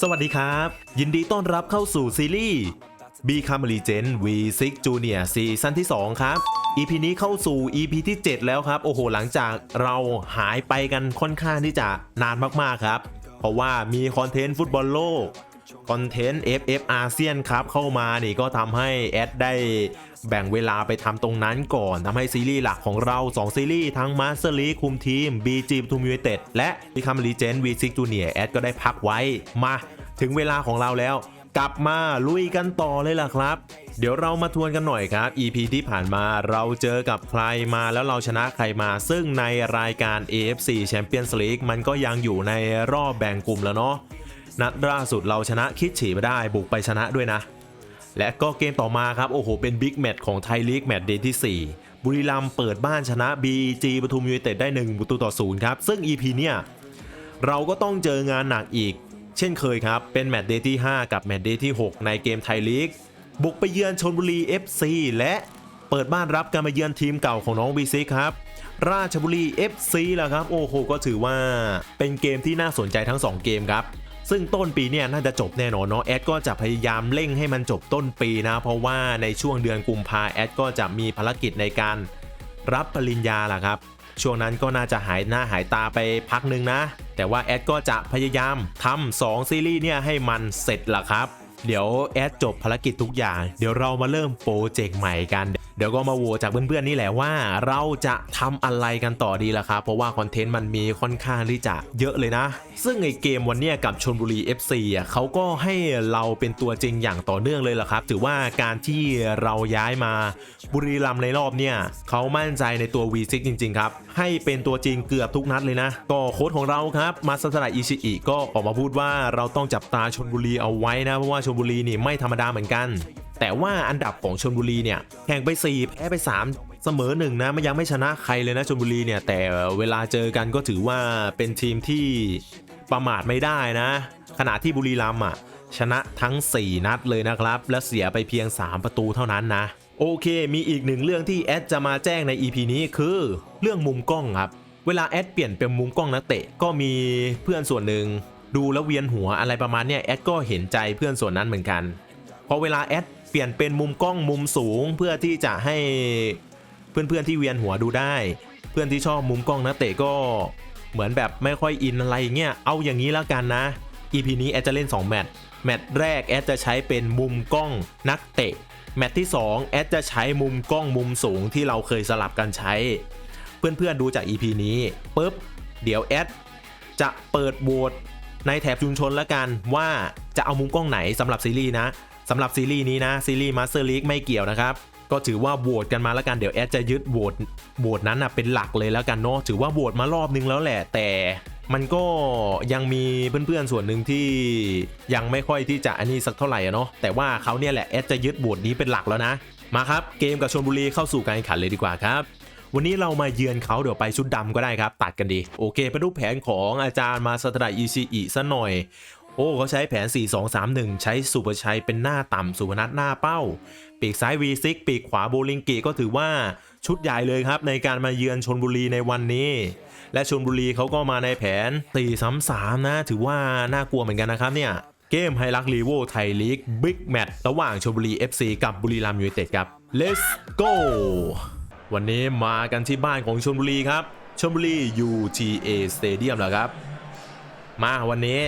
สวัสดีครับ ยินดีต้อนรับเข้าสู่ซีรีส์ Become a Legend V6 Junior ซีซั่นที่ 2 ครับ EP นี้เข้าสู่ EP ที่ 7 แล้วครับ โอ้โห หลังจากเราหายไปกันค่อนข้างที่จะนานมากๆครับ เพราะว่ามีคอนเทนต์ฟุตบอลโลกคอนเทนต์ FF อาเซียนครับ เข้ามานี่ก็ทำให้แอดได้ แบ่งเวลาไปทำตรงนั้นก่อนทำให้ซีรีส์หลักของเรา 2 ซีรีส์ทั้ง Master League คุมทีม BG ปทุมยูไนเต็ดและ Become a Legend V6 Junior แอดก็ได้พักไว้ มาถึงเวลาของเราแล้ว กลับมาลุยกันต่อเลยล่ะครับ เดี๋ยวเรามาทวนกันหน่อยครับ EP ที่ผ่านมาเราเจอกับใครมาแล้วเราชนะใครมา ซึ่งในรายการ AFC Champions League มันก็ยังอยู่ในรอบแบ่งกลุ่มแล้วเนาะนัดล่าสุดเราชนะคิดฉีมาได้บุกไปชนะด้วยนะ และก็เกมต่อมาครับ โอ้โห เป็นบิ๊กแมตช์ของไทยลีกแมตช์เดย์ที่ 4 บุรีรัมย์เปิดบ้านชนะ BG ปทุมยูไนเต็ดได้ 1 ประตูต่อ0ครับ ซึ่ง EP เนี่ย เราก็ต้องเจองานหนักอีก เช่นเคยครับ เป็นแมตช์เดย์ที่ 5 กับแมตช์เดย์ที่ 6 ในเกมไทยลีก บุกไปเยือนชนบุรี FC และเปิดบ้านรับการมาเยือนทีมเก่าของน้องบีซิครับ ราชบุรี FC แหละครับ โอ้โห ก็ถือว่าเป็นเกมที่น่าสนใจทั้ง 2 เกมครับ ซึ่งต้นปีเนี่ยน่าจะจบแน่นอนเนาะแอดก็จะพยายามเร่งให้มันจบต้นปีนะ เพราะว่าในช่วงเดือนกุมภาแอดก็จะมีภารกิจในการรับปริญญาแหละครับช่วงนั้นก็น่าจะหายหน้าหายตาไปพักหนึ่งนะ แต่ว่าแอดก็จะพยายามทำ2ซีรีส์เนี่ยให้มันเสร็จละครับ เดี๋ยวแอดจบภารกิจทุกอย่าง เดี๋ยวเรามาเริ่มโปรเจกต์ใหม่กัน เดี๋ยวก็มาโหวตจากเพื่อนๆนี่แหละว่า เราจะทำอะไรกันต่อดีล่ะครับเพราะว่าคอนเทนต์มันมีค่อนข้างที่จะเยอะเลยนะ ซึ่งไอเกมวันนี้กับชนบุรี FC อะเขาก็ให้เราเป็นตัวจริงอย่างต่อเนื่องเลยล่ะครับ ถือว่าการที่เราย้ายมาบุรีรัมย์ในรอบเนี่ยเขามั่นใจในตัว V6 จริงๆครับให้เป็นตัวจริงเกือบทุกนัดเลยนะก็โค้ชของเราครับมาสัตระอิชิอิก็ออกมาพูดว่าเราต้องจับตาชนบุรีเอาไว้นะเพราะว่าชนบุรีนี่ไม่ธรรมดาเหมือนกัน แต่ว่าอันดับของชนบุรีเนี่ยแข่งไป 4 แพ้ไป 3 เสมอหนึ่งนะมันยังไม่ชนะใครเลยนะชนบุรีเนี่ยแต่เวลาเจอกันก็ถือว่าเป็นทีมที่ประมาทไม่ได้นะ ขณะที่บุรีรัมย์อะชนะทั้ง 4 นัดเลยนะครับ และเสียไปเพียง 3 ประตูเท่านั้นนะ โอเค มีอีกหนึ่งเรื่องที่แอดจะมาแจ้งใน EP นี้คือเรื่องมุมกล้องครับ เวลาแอดเปลี่ยนเป็นมุมกล้องนักเตะก็มีเพื่อนส่วนหนึ่งดูแล้วเวียนหัวอะไรประมาณเนี้ยแอดก็เห็นใจเพื่อนส่วนนั้นเหมือนกันพอเวลาแอด เปลี่ยนเป็นมุมกล้องมุมสูง เพื่อที่จะให้เพื่อนๆที่เวียนหัวดูได้ เพื่อนที่ชอบมุมกล้องนักเตะก็เหมือนแบบไม่ค่อยอินอะไรเงี้ยเอาอย่างนี้แล้วกันนะ EP นี้แอดจะเล่น 2 แมตช์แมตช์แรกแอดจะใช้เป็นมุมกล้องนักเตะแมตช์ที่ 2 แอดจะใช้มุมกล้องมุมสูงที่เราเคยสลับกันใช้ เพื่อนๆดูจาก EP นี้ปุ๊บเดี๋ยวแอดจะเปิดโหวตในแถบชุมชนแล้วกันว่าจะเอามุมกล้องไหนสำหรับซีรีส์นะ สำหรับซีรีส์นี้นะซีรีส์ Master League ไม่เกี่ยวนะครับก็ถือว่าโหวตกันมาแล้วกันเดี๋ยวแอดจะยึดโหวตโหวตนั้นนะเป็นหลักเลยแล้วกันเนาะถือว่าโหวตมารอบนึงแล้วแหละ แต่มันก็ยังมีเพื่อนๆส่วนหนึ่งที่ยังไม่ค่อยที่จะอันนี้สักเท่าไหร่อะเนาะแต่ว่าเขาเนี่ยแหละแอดจะยึดโหวตนี้เป็นหลักแล้วนะ มาครับ เกมกับชลบุรีเข้าสู่การแข่งขันเลยดีกว่าครับ วันนี้เรามาเยือนเขาเดี๋ยวไปชุดดำก็ได้ครับ ตัดกันดี โอเคไปดูแผนของอาจารย์มาสตราอิชิอิซะหน่อย โอ้เขาใช้แผน 4 2 3 1 ใช้สุภชัยเป็นหน้าต่ำสุพนัทหน้าเป้า ปีกซ้าย V6 ปีกขวาโบลิงกีก็ถือว่าชุดใหญ่เลยครับในการมาเยือนชนบุรีในวันนี้ และชนบุรีเขาก็มาในแผน 4 3 3 นะ ถือว่าน่ากลัวเหมือนกันนะครับเนี่ย เกมไฮรักลีโวไทยลีกบิ๊กแมตช์ระหว่างชลบุรี FC กับบุรีรัมย์ยูไนเต็ดครับ let's go วันนี้มากันที่บ้านของชลบุรีครับชลบุรี UGA Stadium แล้วครับ มาวันนี้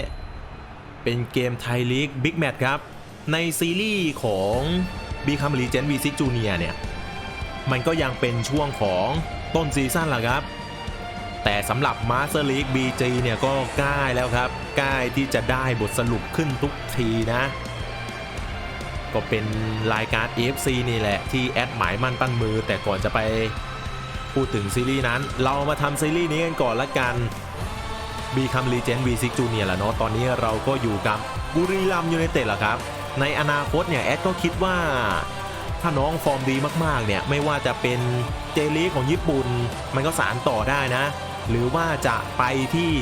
เป็นเกมไทยลีกบิ๊กแมตช์ครับ ในซีรีส์ของ Become a Legend V6 Junior เนี่ย มันก็ยังเป็นช่วงของต้นซีซั่นแหละครับ แต่สำหรับ Master League BG เนี่ยก็ใกล้แล้วครับใกล้ที่จะได้บทสรุปขึ้นทุกทีนะ ก็เป็นรายการ AFC นี่แหละ ที่แอดหมายมั่นปั้นมือแต่ก่อนจะไปพูดถึงซีรีส์นั้น เรามาทำซีรีส์นี้กันก่อนละกัน Become Legend V6 Junior แล้วเนาะตอนนี้เราก็อยู่กับบุรีรัมยูไนเต็ดแล้วครับ ในอนาคตเนี่ยแอดก็คิดว่า ถ้าน้องฟอร์มดีมากๆเนี่ยไม่ว่าจะเป็นเจลีของญี่ปุ่น มันก็สารต่อได้นะ หรือว่าจะไปที่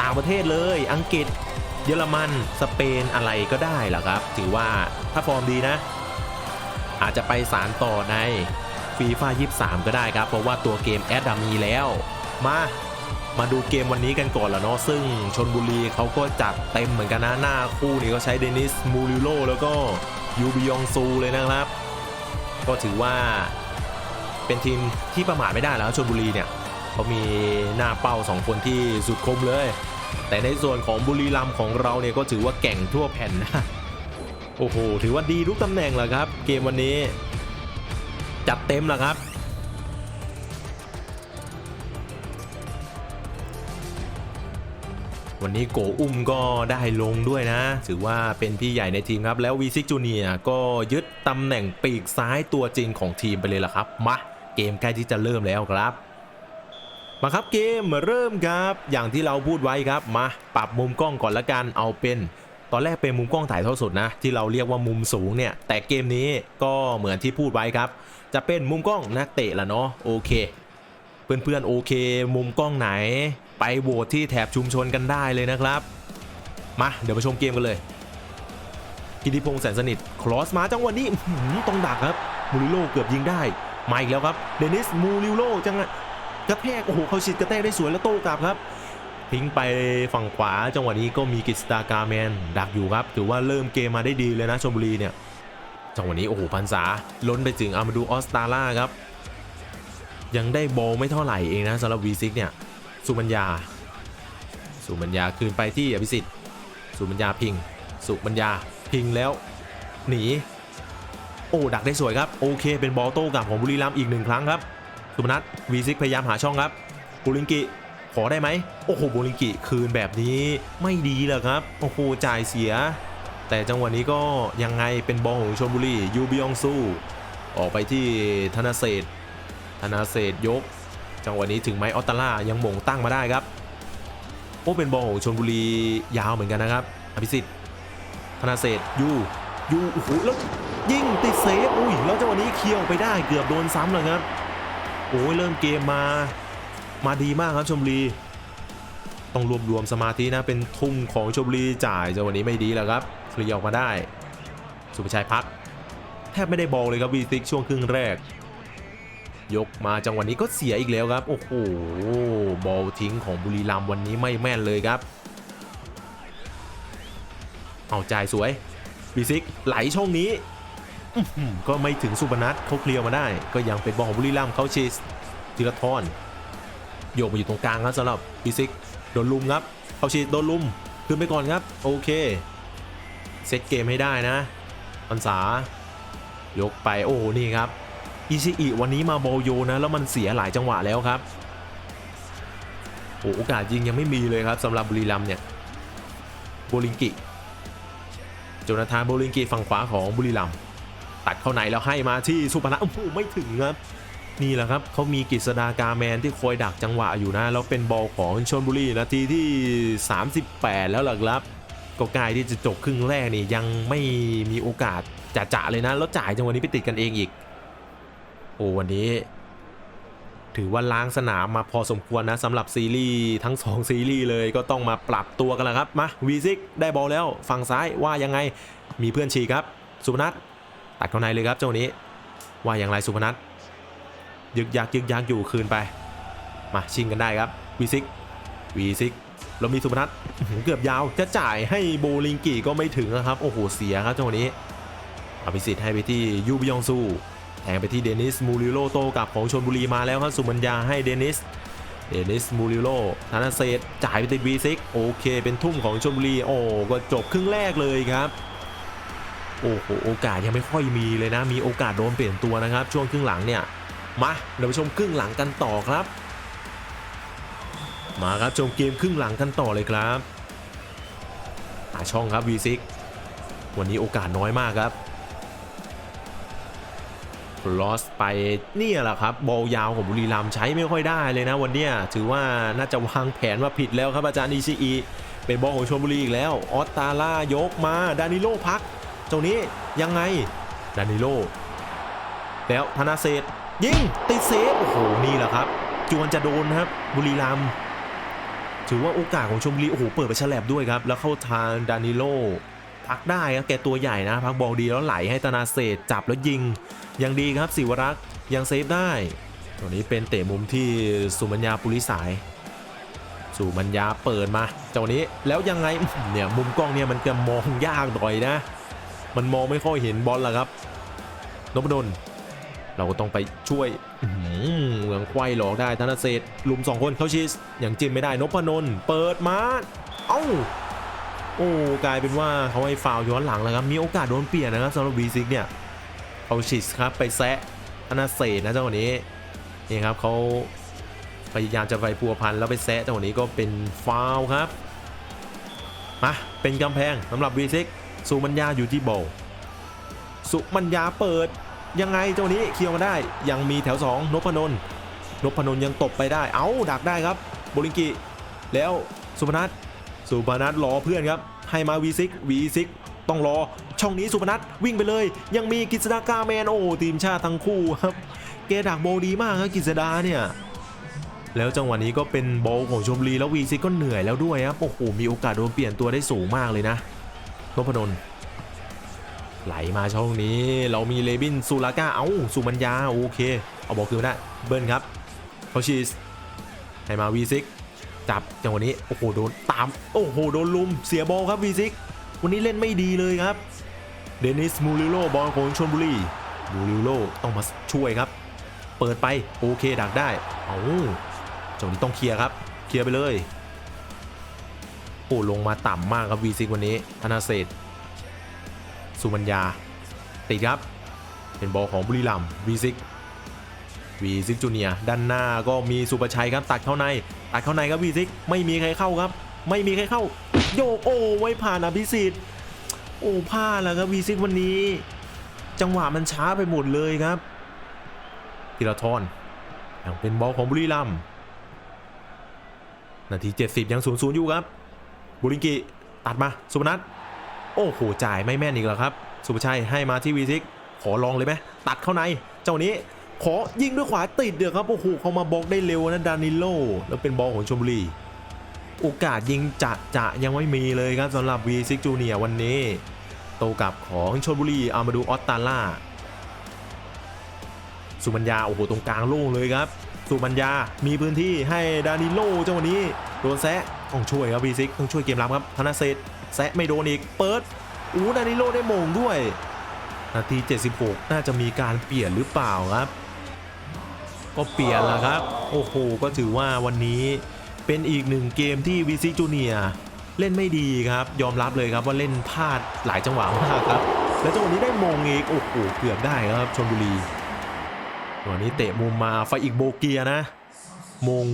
ต่างประเทศเลยอังกฤษ เยอรมันสเปนอะไรก็ได้แหละครับ ถือว่าถ้าฟอร์มดีนะ อาจจะไปสารต่อในฟีฟ่า23 ก็ได้ครับ เพราะว่าตัวเกมแอดมีแล้ว มา มาดูเกมวันนี้กันก่อนละเนาะซึ่งชนบุรีเขาก็จัดเต็มเหมือนกันนะหน้าคู่นี้ก็ใช้เดนิสมูริโลแล้วก็ยูบิยองซูเลยนะครับ ก็ถือว่าเป็นทีมที่ประมาทไม่ได้แล้วชนบุรีเนี่ยเขามีหน้าเป้า 2 คนที่สุดคมเลย แต่ในส่วนของบุรีรัมของเราเนี่ยก็ถือว่าแก่งทั่วแผ่นนะโอ้โหถือว่าดีทุกตำแหน่งแหละครับ เกมวันนี้ จัดเต็มแหละครับ วันนี้โกอุ้มก็ได้ลงด้วยนะ ถือว่าเป็นพี่ใหญ่ในทีมครับ แล้ววีซิกจูเนียก็ยึดตำแหน่งปีกซ้ายตัวจริงของทีมไปเลยล่ะครับ มา เกมใกล้ที่จะเริ่มแล้วครับ มาครับเกมเริ่มครับ อย่างที่เราพูดไว้ครับ มา ปรับมุมกล้องก่อนละกันเอาเป็นตอนแรกเป็นมุมกล้องถ่ายทอดสดนะ ที่เราเรียกว่ามุมสูงเนี่ย แต่เกมนี้ก็เหมือนที่พูดไว้ครับ จะเป็นมุมกล้องนักเตะละเนาะโอเค เพื่อนๆโอเค มุมกล้องไหน ไปโหวตที่แถบชุมชนกันได้เลยนะครับ มาเดี๋ยวไปชมเกมกันเลยกิติพงษ์แสนสนิทครอสมาจังหวะนี้ต้องดักครับมูริโลเกือบยิงได้มาอีกแล้วครับเดนิสมูริโลจังกระแทกโอ้โหเขาชิดกระแทกได้สวยแล้วโต้กลับครับ ทิ้งไปฝั่งขวาจังหวะนี้ก็มีกิสตากาแมนดักอยู่ครับถือว่าเริ่มเกมมาได้ดีเลยนะชลบุรีเนี่ยจังหวะนี้โอ้โหพันษาล้นไปถึงอามาดูออสตาล่าครับ ยังได้บอลไม่เท่าไหร่เองนะสำหรับ V6 เนี่ย สุมัญญา สุมัญญาคืนไปที่อภิสิทธิ์ สุมัญญาพิง สุมัญญาพิงแล้วหนี โอ้ดักได้สวยครับ โอเค เป็นบอลโต้กลับของบุรีรัมย์อีกหนึ่งครั้งครับ สุพนัท V6 พยายามหาช่องครับบุริงกิขอได้ไหมโอ้โหบุริงกิคืนแบบนี้ไม่ดีเลยครับ โอ้โหจ่ายเสีย แต่จังหวะนี้ก็ยังไงเป็นบอลของชลบุรียูบิองซูออกไปที่ธนเศษธนเศษยก จังหวะนี้ถึงไม้ออตตาล่ายังมงตั้งมาได้ครับโอ้เป็นบอลของชนบุรียาวเหมือนกันนะครับอภิสิทธิ์ธนาเศษยูยูโอ้โหแล้วยิงติดเซฟอุ้ยแล้วจังหวะนี้เคี่ยวไปได้เกือบโดนซ้ำเลยครับโอ้ยเริ่มเกมมามาดีมากครับชมบุรีต้องรวบรวมสมาธินะเป็นทุ่งของชมบุรีจ่ายจังหวะนี้ไม่ดีแล้วครับเคลียร์ออกมาได้ สุภชัยพักแทบไม่ได้บอลเลยครับวีซิกช่วงครึ่งแรก ยกมาจังหวะนี้ก็เสียอีกแล้วครับ โอ้โห บอลทิ้งของบุรีรัมย์วันนี้ไม่แม่นเลยครับ เอาจ่ายสวยบีซิกไหลช่องนี้ ก็ไม่ถึงสุพนัทเขาเคลียร์มาได้ ก็ยังเป็นบอลของบุรีรัมย์เขาชีสธีรทรโยกมาอยู่ตรงกลางครับสำหรับบีซิกโดนลุมครับเขาชีสโดนลุมขึ้นไปก่อนครับ โอเค เซตเกมให้ได้นะปันษายกไปโอ้โหนี่ครับ อิชิอิวันนี้มาโบโยนะ แล้วมันเสียหลายจังหวะแล้วครับโอโอกาสยิงยังไม่มีเลยครับสำหรับบุรีรัมเนี่ยโบลิงกิโจนาธานโบลิงกิฝั่งขวาของบุรีรัมตัดเข้าในแล้วให้มาที่สุพนัทโอ้โหไม่ถึงครับนี่แหละครับเขามีกฤษดากาแมนที่คอยดักจังหวะอยู่นะแล้วเป็นบอลของชนบุรีนาทีที่ 38 แล้วหลักครับก็กล้ที่จะจบครึ่งแรกนี่ยังไม่มีโอกาสจะๆเลยนะแล้วจ่ายจังหวะนี้ไปติดกันเองอีก โอ้วันนี้ ถือว่าล้างสนามมาพอสมควรนะสำหรับซีรีส์ทั้ง 2 ซีรีส์เลยก็ต้องมาปรับตัวกันแล้วครับ มาวีซิกได้บอลแล้วฝั่งซ้ายว่ายังไงมีเพื่อนฉีครับ สุพนัทตัดเข้าในเลยครับเจ้านี้ ว่าอย่างไรสุพนัทยึกยักยึกยักอยู่คืนไป มาชิงกันได้ครับวีซิกวีซิกเรามีสุพนัทเกือบยาวจะจ่ายให้โบลิงกีก็ไม่ถึงนะครับ โอ้โหเสียครับเจังหนี้อภิสิทธิ์ให้ไปที่ยูบิยองซู แทงไปที่เดนิสมูริโลโตกับของชนบุรีมาแล้วครับสุมัญญาให้เดนิสเดนิสมูริโลธนาเศษจ่ายไปติดวีซิกโอเค เป็นทุ่มของชนบุรี โอ้ก็จบครึ่งแรกเลยครับ โอ้โห โอกาสยังไม่ค่อยมีเลยนะ มีโอกาสโดนเปลี่ยนตัวนะครับ ช่วงครึ่งหลังเนี่ย มาเดี๋ยวไปชมครึ่งหลังกันต่อครับ มาครับชมเกมครึ่งหลังกันต่อเลยครับหาช่องครับวีซิกวันนี้โอกาสน้อยมากครับ ลอสไปเนี่ยแหละครับ บอลยาวของบุรีรัมใช้ไม่ค่อยได้เลยนะวันเนี้ยถือว่าน่าจะวางแผนว่าผิดแล้วครับอาจารย์อิชิอิเป็นบอลของชลบุรีอีกแล้ว ออสตาล่ายกมาดานิโลพักตรงนี้ยังไงดานิโลแล้วธนาเศษยิงติดเซฟโอ้โหนี่แหละครับ จวนจะโดนครับ บุรีรัมถือว่าโอกาสของชลบุรีโอ้โหเปิดไปฉลบด้วยครับ แล้วเข้าทางดานิโล พักได้ครับแกตัวใหญ่นะพักบอลดีแล้วไหลให้ธนาเศษจับแล้วยิง ยังดีครับสิวรักษ์ยังเซฟได้ตัวนี้เป็นเตะมุมที่สุมัญญาปุริสายสู่มัญญาเปิดมาเจ้านี้แล้วยังไงเนี่ยมุมกล้องเนี่ยมันจะมองยากหน่อยนะ มันมองไม่ค่อยเห็นบอลละครับนพดลเราก็ต้องไปช่วยเหมืองควายหลอกได้ธนเศษลุมสองคนเขาชิสอย่างจิ้มไม่ได้นพนนเปิดมา เอ้า โอ้กลายเป็นว่าเขาให้ฟาวย้อนหลังแล้วครับมีโอกาสโดนเปลี่ยนนะครับสำหรับวีซิกเนี่ยเอาชิสครับไปแซะธนาเศษนะเจ้าวันนี้นี่ครับเขาพยายามจะไปพัวพันแล้วไปแซะเจ้าวันนี้ก็เป็นฟาวครับมาเป็นกำแพงสำหรับวีซิกสุมัญญาอยู่ที่โบสุมัญญาเปิดยังไงเจ้านี้เคลียร์มาได้ยังมีแถว 2 นพนนนพนนยังตบไปได้ เอ้าดักได้ครับโบลิงกิแล้วสุพนัท สุพนัทรอเพื่อนครับ ให้มา V6 V6 ต้องรอ ช่องนี้สุพนัทวิ่งไปเลย ยังมีกิษดากาแมนโอ้ทีมชาติทั้งคู่ครับเกดักโบดีมากครับกิษดาเนี่ยแล้วจังหวะนี้ก็เป็นโบลของชมรีแล้ว V6 ก็เหนื่อยแล้วด้วยครับโอ้โหมีโอกาสโดนเปลี่ยนตัวได้สูงมากเลยนะนพนนท์ไหลมาช่องนี้เรามีเลบินซูลาก้า เอ้าสุมัญญา โอเค เอาบอกคืนมาได้เบิร์นครับเขาชีสให้มา V6 จับจังหวะนี้โอ้โหโดนตามโอ้โหโดนลุมเสียบอลครับ V6 วันนี้เล่นไม่ดีเลยครับเดนิสมูริโลบอลของชนบุรีมูริโลต้องมาช่วยครับ เปิดไปโอเคดักได้เอาจังหวะนี้ต้องเคลียร์ครับเคลียร์ไปเลยโอ้ลงมาต่ำมากครับ V6 วันนี้ธนาเศษสุมัญญาติดครับเป็นบอลของบุรีรัมวีซิก วีซิกจูเนียด้านหน้าก็มีสุประชัยครับตัดเข้าในตัดเข้าในครับวีซิกไม่มีใครเข้าครับ ไม่มีใครเข้า โยกโอ้ไว้ผ่านอภิสิทธิ์โอ้พลาดแล้วครับวีซิกวันนี้ จังหวะมันช้าไปหมดเลยครับธีรทรยังเป็นบอลของบุรีรัมย์นาที 70 ยัง0ูนย์อยู่ครับ บุริงกิตัดมาสุพนัทโอ้โหจ่ายไม่แม่นอีกแล้วครับ สุภชัยให้มาที่วีซิกขอลองเลยไหมตัดเข้าใน เจ้านี้ ขอยิงด้วยขวาติดเดือครับโอ้โหเขามาบล็อกได้เร็วนะดานิโลแล้วเป็นบอลของชมบุรีโอกาสยิงจะจะยังไม่มีเลยครับสำหรับวีซิกจูเนียวันนี้ โตกลับของชนบุรีเอามาดูออสตาล่าสุมัญญาโอ้โหตรงกลางโล่งเลยครับ สุมัญญามีพื้นที่ให้ดานิโลเจ้าวันนี้โดนแซะต้องช่วยครับวีซิกต้องช่วยเกมรับครับธนเศษแซะไม่โดนอีกเปิดอู้ดานิโลได้โมงด้วยนาที 76 น่าจะมีการเปลี่ยนหรือเปล่าครับ ก็เปลี่ยนแล้วครับ โอ้โห ก็ถือว่าวันนี้เป็นอีกหนึ่งเกมที่วีซิจูเนียเล่นไม่ดีครับ ยอมรับเลยครับว่าเล่นพลาดหลายจังหวะมากครับ แล้วจังหวะนี้ได้มงอีก โอ้โห เกือบได้ครับชลบุรีจังหวะนี้เตะมุมมาไฟอีกโบเกียนะ มง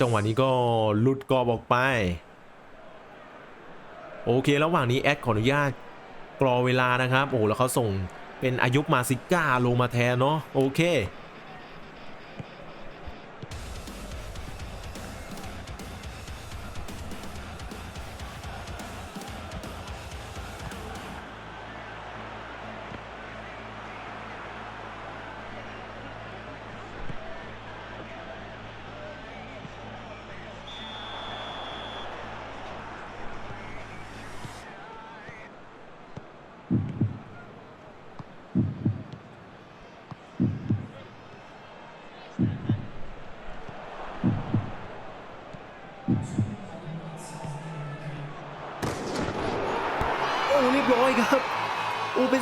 จังหวะนี้ก็ลุดกรอบออกไป โอเค ระหว่างนี้แอดขออนุญาตกรอเวลานะครับ โอ้โหแล้วเขาส่งเป็นอายุมาซิก้าลงมาแทนเนาะ โอเค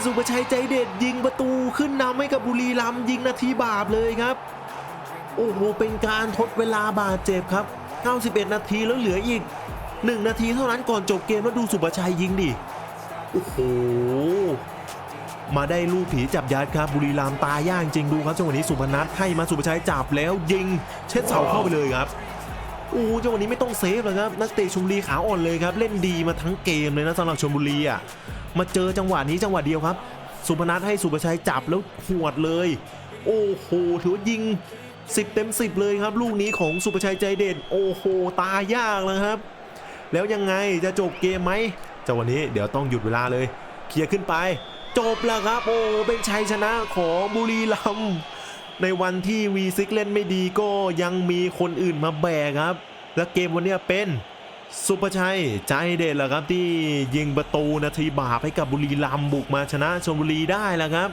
สุประชัยใจเด็ดยิงประตูขึ้นนำให้กับบุรีรัมย์ยิงนาทีบาปเลยครับ โอ้โหเป็นการทดเวลาบาดเจ็บครับ 91 นาทีแล้วเหลืออีก 1 นาทีเท่านั้นก่อนจบเกมแล้วดูสุประชัยยิงดิโอ้โหมาได้ลูกผีจับยัดครับบุรีรัมย์ตายย่างจริงดูครับจังหวะนี้สุพนัทให้มาสุประชัยจับแล้วยิงเช็ดเสาเข้าไปเลยครับโอ้จังหวะนี้ไม่ต้องเซฟเลยครับนักเตะชลบุรีขาอ่อนเลยครับ เล่นดีมาทั้งเกมเลยนะสำหรับชลบุรีอะ มาเจอจังหวะนี้จังหวะเดียวครับ สุพนัทให้สุประชัยจับแล้วหวดเลย โอ้โหถือว่ายิง 10 เต็ม 10 เลยครับ ลูกนี้ของสุประชัยใจเด่น โอ้โหตายยากเลยครับ แล้วยังไงจะจบเกมไหมจังหวะนี้เดี๋ยวต้องหยุดเวลาเลย เคลียร์ขึ้นไป จบแล้วครับ โอ้เป็นชัยชนะของบุรีรัมย์ในวันที่ V6 เล่นไม่ดีก็ยังมีคนอื่นมาแบกครับ และเกมวันนี้เป็น สุภชัยใจเด็ดแหละครับที่ยิงประตูนาทีบาปให้กับบุรีรัมบุกมาชนะชลบุรีได้แล้วครับ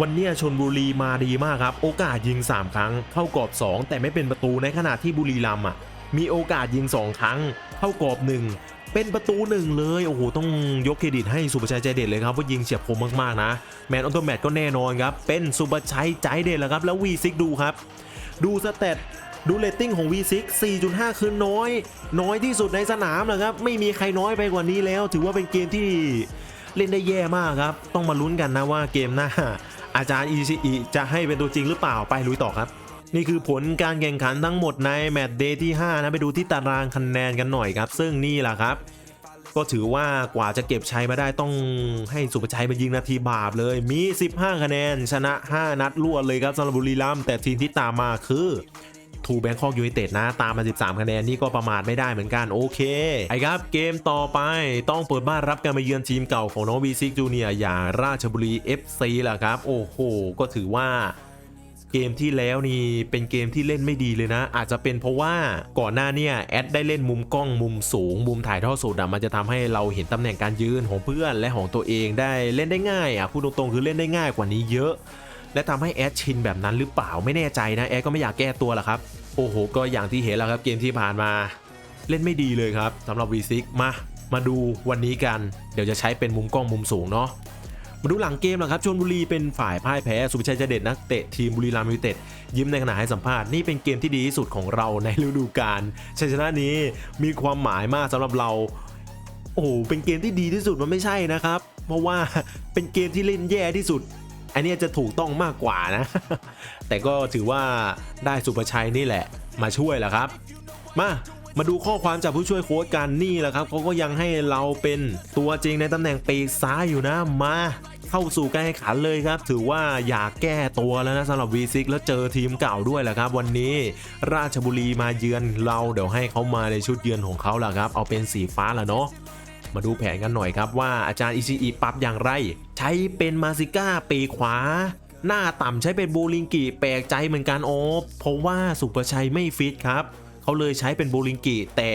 วันนี้ชนบุรีมาดีมากครับ โอกาสยิง 3 ครั้ง เข้ากรอบ 2 แต่ไม่เป็นประตูในขณะที่บุรีรัมย์อะมีโอกาสยิง 2 ครั้ง เข้ากรอบหนึ่งเป็นประตูหนึ่งเลยโอ้โหต้องยกเครดิตให้สุประชัยใจเด็ดเลยครับว่ายิงเฉียบคมมากๆนะแมนออโตแมตก็แน่นอนครับเป็นสุประชัยใจเด็ดแหละครับแล้ว V6 ดูครับดูสเตต ดูเรตติ้งของ V6 4.5 คือน้อย น้อยที่สุดในสนามนะครับ ไม่มีใครน้อยไปกว่านี้แล้ว ถือว่าเป็นเกมที่เล่นได้แย่มากครับ ต้องมาลุ้นกันนะว่าเกมหน้า อาจารย์อีซีจะให้เป็นตัวจริงหรือเปล่าไปลุยต่อครับ นี่คือผลการแข่งขันทั้งหมดในแมตช์เดย์ที่ 5 นะไปดูที่ตารางคะแนนกันหน่อยครับ ซึ่งนี่แหละครับก็ถือว่ากว่าจะเก็บชัยมาได้ต้องให้สุภชัยมายิงนาทีบาปเลย มี 15 คะแนน ชนะ 5 นัดรวดเลยครับสำหรับบุรีรัมย์แต่ทีมที่ตามมาคือ ทูแบงคอกยูไนเต็ดนะ ตามมา 13 คะแนนนี่ก็ประมาทไม่ได้เหมือนกันโอเคไอ้ครับเกมต่อไปต้องเปิดบ้านรับการมาเยือนทีมเก่าของน้องวีซิกจูเนียอย่างราชบุรี FC แหละครับ โอ้โห ก็ถือว่าเกมที่แล้วนี่เป็นเกมที่เล่นไม่ดีเลยนะ อาจจะเป็นเพราะว่าก่อนหน้าเนี่ยแอดได้เล่นมุมกล้องมุมสูง มุมถ่ายทอดสดอะมันจะทำให้เราเห็นตำแหน่งการยืนของเพื่อนและของตัวเองได้เล่นได้ง่ายอะพูดตรงๆคือเล่นได้ง่ายกว่านี้เยอะ และทำให้แอดชินแบบนั้นหรือเปล่าไม่แน่ใจนะแอดก็ไม่อยากแก้ตัวหรอกครับ โอ้โห ก็อย่างที่เห็นแล้วครับเกมที่ผ่านมา เล่นไม่ดีเลยครับสำหรับ V6 มา มาดูวันนี้กัน เดี๋ยวจะใช้เป็นมุมกล้องมุมสูงเนาะมาดูหลังเกมนะครับชลบุรีเป็นฝ่ายพ่ายแพ้สุภชัยเจเด็ดนักเตะทีมบุรีรัมย์ยูไนเต็ดยิ้มในขณะให้สัมภาษณ์นี่เป็นเกมที่ดีที่สุดของเราในฤดูกาลชัยชนะนี้มีความหมายมากสำหรับเรา โอ้โหเป็นเกมที่ดีที่สุดมันไม่ใช่นะครับ เพราะว่าเป็นเกมที่เล่นแย่ที่สุด อันนี้จะถูกต้องมากกว่านะ แต่ก็ถือว่าได้สุประชัยนี่แหละ มาช่วยแหละครับ มามาดูข้อความจากผู้ช่วยโค้ชกันนี่แหละครับเขาก็ยังให้เราเป็นตัวจริงในตำแหน่งปีกซ้ายอยู่นะมาเข้าสู่การแข่งขันเลยครับ ถือว่าอยากแก้ตัวแล้วนะสำหรับ V6 แล้วเจอทีมเก่าด้วยแหละครับ วันนี้ราชบุรีมาเยือนเราเดี๋ยวให้เขามาในชุดเยือนของเขาแหละครับ เอาเป็นสีฟ้าละเนาะ มาดูแผนกันหน่อยครับว่าอาจารย์อิชิอิปรับอย่างไร ใช้เป็นมาซิก้าปีขวา หน้าต่ำใช้เป็นบูริงกิแปลกใจเหมือนกันโอ้เพราะว่าสุประชัยไม่ฟิตครับเขาเลยใช้เป็นบูริงกิแต่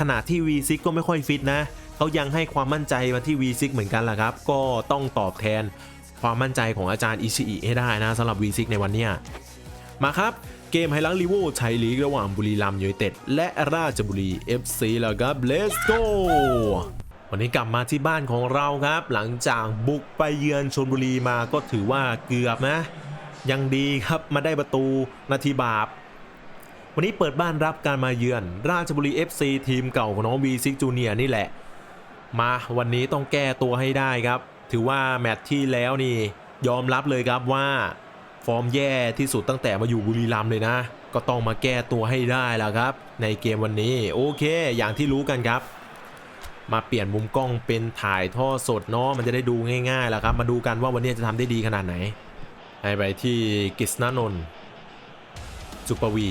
ขณะที่ V6 ก็ไม่ค่อยฟิตนะเขายังให้ความมั่นใจมาที่ V6 เหมือนกันแหละครับ ก็ต้องตอบแทนความมั่นใจของอาจารย์อิชิอิให้ได้นะสำหรับ V6 ในวันนี้มาครับเกมไฮลังลีโวไทยลีกระหว่างบุรีรัมย์ยูไนเต็ดและราชบุรี FC แล้วครับ Let's go วันนี้กลับมาที่บ้านของเราครับ หลังจากบุกไปเยือนชนบุรีมาก็ถือว่าเกือบนะ ยังดีครับมาได้ประตูนาทีบาป วันนี้เปิดบ้านรับการมาเยือน ราชบุรี FC ทีมเก่าของน้อง V6 Junior นี่แหละ มาวันนี้ต้องแก้ตัวให้ได้ครับ ถือว่าแมตช์ที่แล้วนี่ยอมรับเลยครับว่า ฟอร์มแย่ที่สุดตั้งแต่มาอยู่บุรีรัมย์เลยนะ ก็ต้องมาแก้ตัวให้ได้แล้วครับ ในเกมวันนี้โอเค อย่างที่รู้กันครับ มาเปลี่ยนมุมกล้องเป็นถ่ายท่อสดเนาะมันจะได้ดูง่ายๆแล้วครับ มาดูกันว่าวันนี้จะทำได้ดีขนาดไหนให้ไปที่กฤษณนนท์สุปวี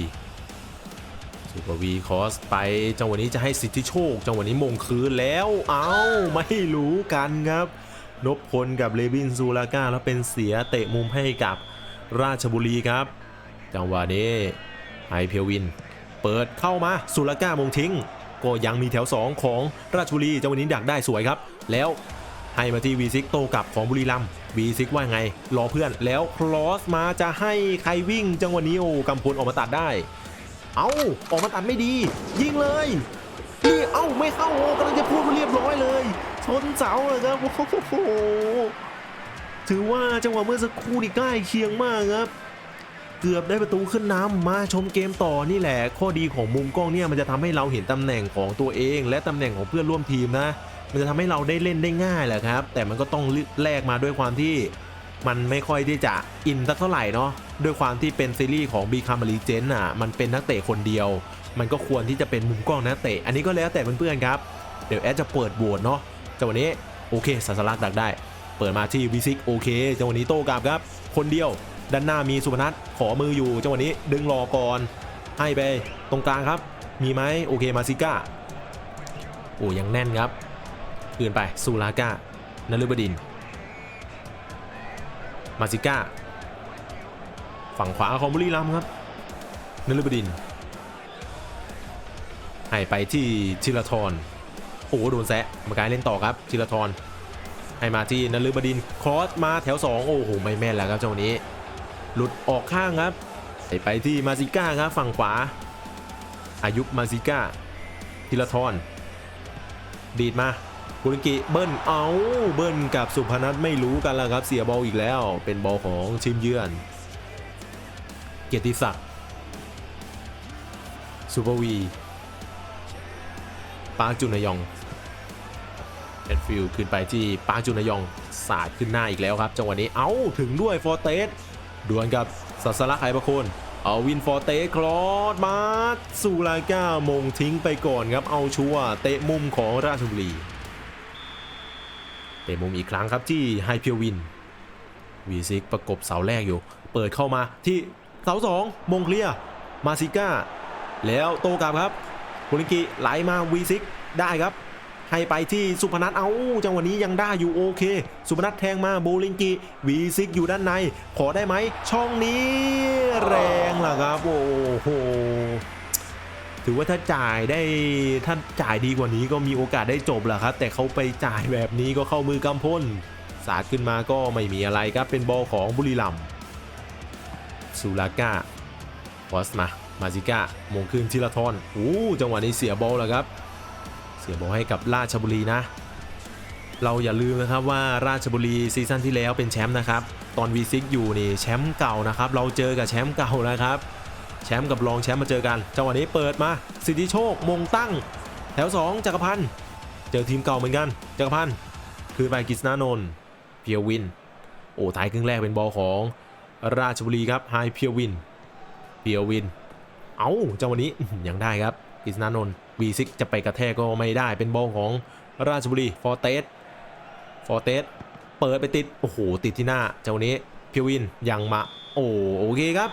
สุปวีคอสไปจังหวะนี้จะให้สิทธิโชค จังหวะนี้มงคืนแล้วเอาไม่รู้กันครับนพพลกับเลวินซูลาก้าแล้วเป็นเสียเตะมุมให้กับราชบุรีครับ จังหวะนี้ไอเพียววิน เปิดเข้ามาซูลาก้ามงทิ้ง ก็ยังมีแถว 2 ของราชบุรีจังหวะนี้ดักได้สวยครับ แล้วให้มาที่วีซิกโตกลับของบุรีรัมวีซิกว่าไง รอเพื่อนแล้วคลอสมาจะให้ใครวิ่ง จังหวะนี้โอ้กำพลออกมาตัดได้ เอาออกมาตัดไม่ดี ยิงเลยนี่เอ้าไม่เข้าโอ้กำลังจะพูดมาเรียบร้อยเลยชนเสาเลยครับโอ้โหถือว่าจังหวะเมื่อสักครู่นี่ใกล้เคียงมากครับ เกือบได้ประตูขึ้นนำมาชมเกมต่อนี่แหละ ข้อดีของมุมกล้องเนี่ยมันจะทำให้เราเห็นตำแหน่งของตัวเอง และตำแหน่งของเพื่อนร่วมทีมนะ มันจะทำให้เราได้เล่นได้ง่ายแหละครับ แต่มันก็ต้องแลกมาด้วยความที่มันไม่ค่อยที่จะอินสักเท่าไหร่เนาะด้วยความที่เป็นซีรีส์ของ b ีคา m ารีเจนอะมันเป็นนักเตะคนเดียว มันก็ควรที่จะเป็นมุมกล้องนักเตะอันนี้ก็แล้วแต่เพื่อนๆครับเดี๋ยวแอดจะเปิดโหวตเนาะจังหวะนี้โอเคสัสลักดักได้ เปิดมาที่วิซิกโอเคจังหวะนี้โต้กลับครับ คนเดียว ด้านหน้ามีสุพนัทขอมืออยู่จังหวะนี้ดึงรอก่อนให้ไปตรงกลางครับ มีไหมโอเคมาซิก้าโอ้ยังแน่นครับคืนไปซูลาก้านฤบดิน มาซิก้า ฝั่งขวาของบุรีรัมครับนฤบดิน ให้ไปที่ชิลทรโอ้โหโดนแซะมากายเล่นต่อครับชิลทรให้มาที่นฤบดินทร์ครอสมาแถว 2 โอ้โหไม่แม่นแล้วครับเจ้านี้ หลุดออกข้างครับให้ไปที่มาซิก้าครับฝั่งขวา อายุมาซิก้าธีรทรดีดมากุลิกิเบิ้ลเอาเบิ้ลกับสุพนัทไม่รู้กันแล้วครับ เสียบอลอีกแล้ว เป็นบอลของทีมเยือน เกียรติศักดิ์ซูเปอร์วี ปาจุนยองเอ็ดฟิลขึ้นไปที่ปาจุนยองสาดขึ้นหน้าอีกแล้วครับ จังหวะนี้เอาถึงด้วยฟอร์เตส ดวลกับสัสลักไคประโคนเอาวินฟอร์เตสคลอสมาสูลาก้ามงทิ้งไปก่อนครับ เอาชัวเตะมุมของราชบุรี เตะมุมอีกครั้งครับที่ไฮเพียววินวีซิกประกบเสาแรกอยู่ เปิดเข้ามาที่เสาสองมงเคลียมาซิก้า แล้วโตกลับครับบุริกิไหลมาวีซิกได้ครับ ให้ไปที่สุพนัทเอาจังหวะนี้ยังได้อยู่โอเค สุพนัทแทงมาโบลิงกิวีซิกอยู่ด้านใน ขอได้ไหมช่องนี้แรงล่ะครับโอ้โหถือว่าถ้าจ่ายได้ถ้าจ่ายดีกว่านี้ก็มีโอกาสได้จบแหละครับ แต่เขาไปจ่ายแบบนี้ก็เข้ามือกำพ้น สาดขึ้นมาก็ไม่มีอะไรครับเป็นบอลของบุรีรัมย์ซูลาก้าพอสมามาซิก้ามงคืนทีละทอนโอ้จังหวะนี้เสียบอลแล้วครับ สียบอลให้กับราชบุรีนะ เราอย่าลืมนะครับว่าราชบุรีซีซั่นที่แล้วเป็นแชมป์นะครับ ตอน V6 อยู่นี่แชมป์เก่านะครับ เราเจอกับแชมป์เก่านะครับแชมป์กับรองแชมป์มาเจอกันจังหวะนี้เปิดมาสิทธิโชคมงตั้ง แถว 2จักรพันธ์เจอทีมเก่าเหมือนกันจักรพันธ์คือไปกฤษณานนท์เพียววิน โอ้ท้ายครึ่งแรกเป็นบอลของราชบุรีครับไฮเพียววินเพียววิน เอาจังหวะนี้ยังได้ครับกฤษณานนท์ วีซิกจะไปกระแทกก็ไม่ได้เป็นบอลของราชบุรีฟอร์เตสฟอร์เตสเปิดไปติด โอ้โห ติดที่หน้า เจังหนี้เพียววินยังมา โอ้โอเคครับ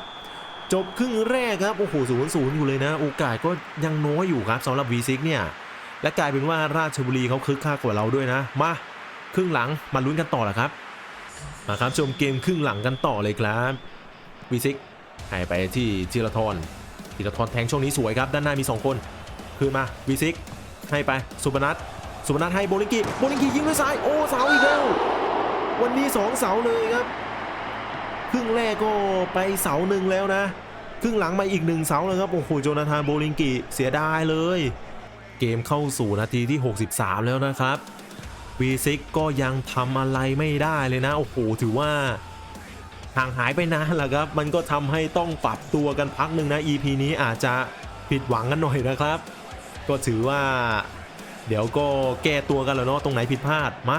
จบครึ่งแรกครับ โอ้โหศูนย์ศูนย์อยู่เลยนะ โอกาสก็ยังน้อยอยู่ครับสำหรับ V6 เนี่ย และกลายเป็นว่าราชบุรีเขาคึกคักกว่าเราด้วยนะ มา ครึ่งหลังมาลุ้นกันต่อแหละครับ มาครับชมเกมครึ่งหลังกันต่อเลยครับ V6 ให้ไปที่ธีรทรธีรทรแทงช่วงนี้สวยครับ ด้านหน้ามี 2 คน คืนมา V6 ให้ไปสุพนัทสุพนัทให้โบลิงกิโบลิงกิยิงด้วยซ้ายโอ้เสาอีกแล้ววันนี้2เสาเลยครับครึ่งแรกก็ไปเสาหนึ่งแล้วนะครึ่งหลังมาอีกหนึ่งเสาเลยครับโอ้โหโจนาธานโบลิงกิเสียดายเลย เกมเข้าสู่นาทีที่ 63 แล้วนะครับ V6 ก็ยังทำอะไรไม่ได้เลยนะโอ้โหถือว่าห่างหายไปนานแล้วครับ มันก็ทำให้ต้องปรับตัวกันพักหนึ่งนะ EP นี้อาจจะผิดหวังกันหน่อยนะครับ ก็ถือว่า เดี๋ยวก็แก้ตัวกันแล้วเนาะตรงไหนผิดพลาดมา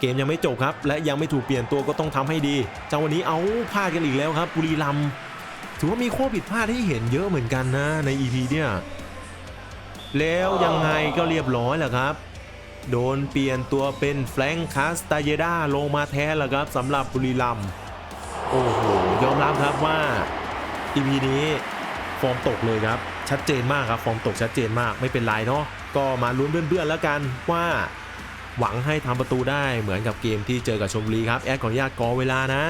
เกมยังไม่จบครับ และยังไม่ถูกเปลี่ยนตัวก็ต้องทำให้ดีจังวันนี้เอาพลาดกันอีกแล้วครับบุรีรัมถือว่ามีข้อผิดพลาดที่เห็นเยอะเหมือนกันนะใน EP เนี่ยแล้วยังไงก็เรียบร้อยแหละครับ โดนเปลี่ยนตัวเป็นแฟรงค์คาสตาเยดาลงมาแทนแล้วครับสำหรับบุรีรัมโอ้โหยอมรับครับว่า EP นี้ฟอร์มตกเลยครับ ชัดเจนมากครับฟอร์มตกชัดเจนมากไม่เป็นไรเนาะก็มาลุ้นเบื้อนๆแล้วกันว่าหวังให้ทำประตูได้เหมือนกับเกมที่เจอกับชมบุรีครับ แอดขออนุญาตกอเวลานะ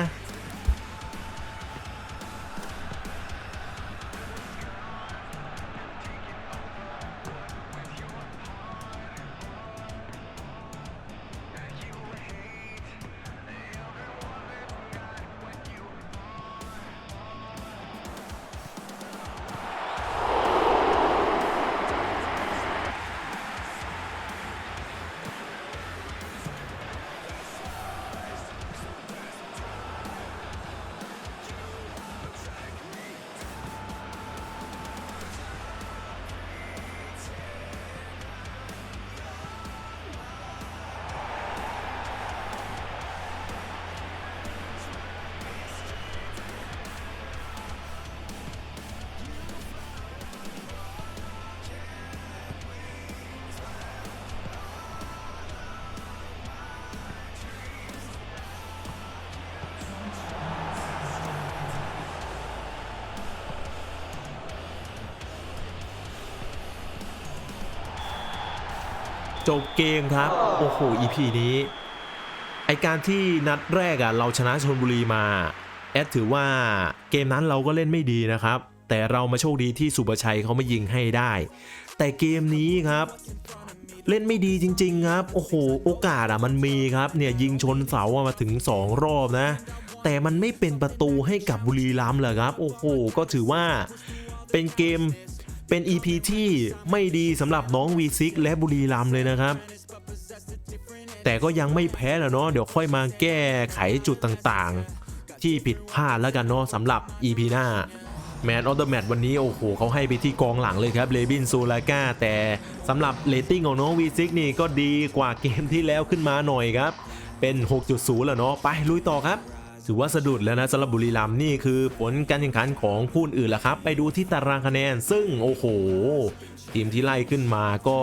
จบเกมครับ โอ้โห EP นี้ ไอการที่นัดแรกอะเราชนะชนบุรีมา แอดถือว่าเกมนั้นเราก็เล่นไม่ดีนะครับ แต่เรามาโชคดีที่สุประชัยเขามายิงให้ได้ แต่เกมนี้ครับ เล่นไม่ดีจริง ๆ ครับ โอ้โห โอกาสอะมันมีครับ เนี่ยยิงชนเสาอะมาถึง 2 รอบนะ แต่มันไม่เป็นประตูให้กับบุรีรัมย์เลยครับ โอ้โห ก็ถือว่าเป็นเกม เป็น EP ที่ไม่ดีสำหรับน้อง V6 และบุรีรัมเลยนะครับ แต่ก็ยังไม่แพ้แล้วเนาะเดี๋ยวค่อยมาแก้ไขจุดต่างๆ ที่ผิดพลาดแล้วกันเนาะสำหรับ EP หน้าแมนออฟเดอะแมตวันนี้โอ้โหเขาให้ไปที่กองหลังเลยครับเลบินซูลาก้าแต่สำหรับเรตติ้งของน้อง V6 นี่ก็ดีกว่าเกมที่แล้วขึ้นมาหน่อยครับ เป็น 6.0 แล้วเนาะไปลุยต่อครับ ถือว่าสะดุดแล้วนะสำหรับบุรีรัมย์นี่คือผลการแข่งขันของคู่อื่นละครับ ไปดูที่ตารางคะแนน ซึ่งโอ้โห ทีมที่ไล่ขึ้นมาก็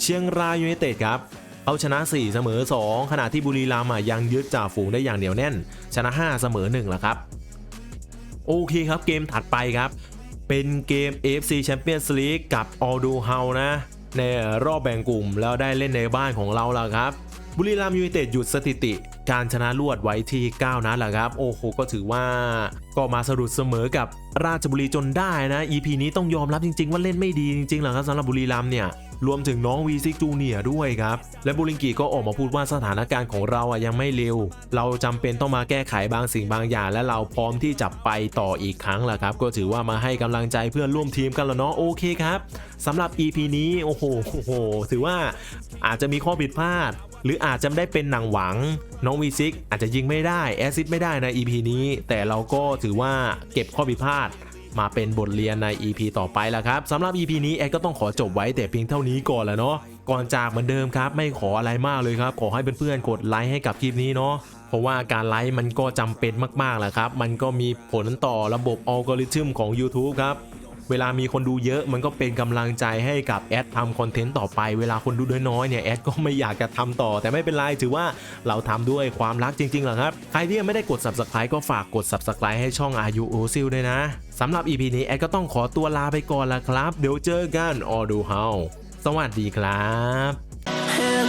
เชียงรายยูไนเต็ดครับเอาชนะ 4 เสมอ 2 ขณะที่บุรีรัมย์ยังยึดจ่าฝูงได้อย่างเหนียวแน่น ชนะ 5 เสมอ1ล้วครับ โอเคครับเกมถัดไปครับ เป็นเกม AFC Champions League กับ a l d o h o u นะ ในรอบแบ่งกลุ่มแล้วได้เล่นในบ้านของเราล่ะครับ บุรีรัมย์ยูไนเต็ดหยุดสถิติ การชนะรวดไว้ที่ 9 นัดแหละครับ โอ้โห ก็ถือว่าก็มาสะดุดเสมอกับราชบุรีจนได้นะ EP นี้ต้องยอมรับจริง ๆ ว่าเล่นไม่ดีจริงๆหละครับสำหรับบุรีรัมเนี่ยรวมถึงน้อง V6 จูเนียด้วยครับ และบุริงกีก็ออกมาพูดว่าสถานการณ์ของเราอะยังไม่เร็ว เราจำเป็นต้องมาแก้ไขบางสิ่งบางอย่าง และเราพร้อมที่จะไปต่ออีกครั้งแหละครับ ก็ถือว่ามาให้กำลังใจเพื่อนร่วมทีมกันแล้วเนาะโอเคครับสำหรับ EP นี้โอ้โหโอ้โห ถือว่าอาจจะมีข้อผิดพลาด หรืออาจจะได้เป็นหนังหวัง น้อง V6 อาจจะยิงไม่ได้แอซิดไม่ได้ใน EP นี้ แต่เราก็ถือว่าเก็บข้อผิดพลาดมาเป็นบทเรียนใน EP ต่อไปแล้วครับสำหรับ EP นี้แอดก็ต้องขอจบไว้แต่เพียงเท่านี้ก่อนแหละเนาะก่อนจากเหมือนเดิมครับ ไม่ขออะไรมากเลยครับ ขอให้เพื่อนๆกดไลค์ให้กับคลิปนี้เนาะเพราะว่าการไลค์มันก็จำเป็นมากๆแหละครับ มันก็มีผลต่อระบบอัลกอริทึมของ YouTube ครับ เวลามีคนดูเยอะมันก็เป็นกำลังใจให้กับแอดทำคอนเทนต์ต่อไป เวลาคนดูน้อยๆเนี่ยแอดก็ไม่อยากจะทำต่อ แต่ไม่เป็นไรถือว่าเราทำด้วยความรักจริงๆหละครับ ใครที่ยังไม่ได้กด subscribe ก็ฝากกด subscribe ให้ช่องอายุโอซิลด้วยนะสำหรับ EP นี้แอดก็ต้องขอตัวลาไปก่อนละครับ เดี๋ยวเจอกันออดูเฮาสวัสดีครับ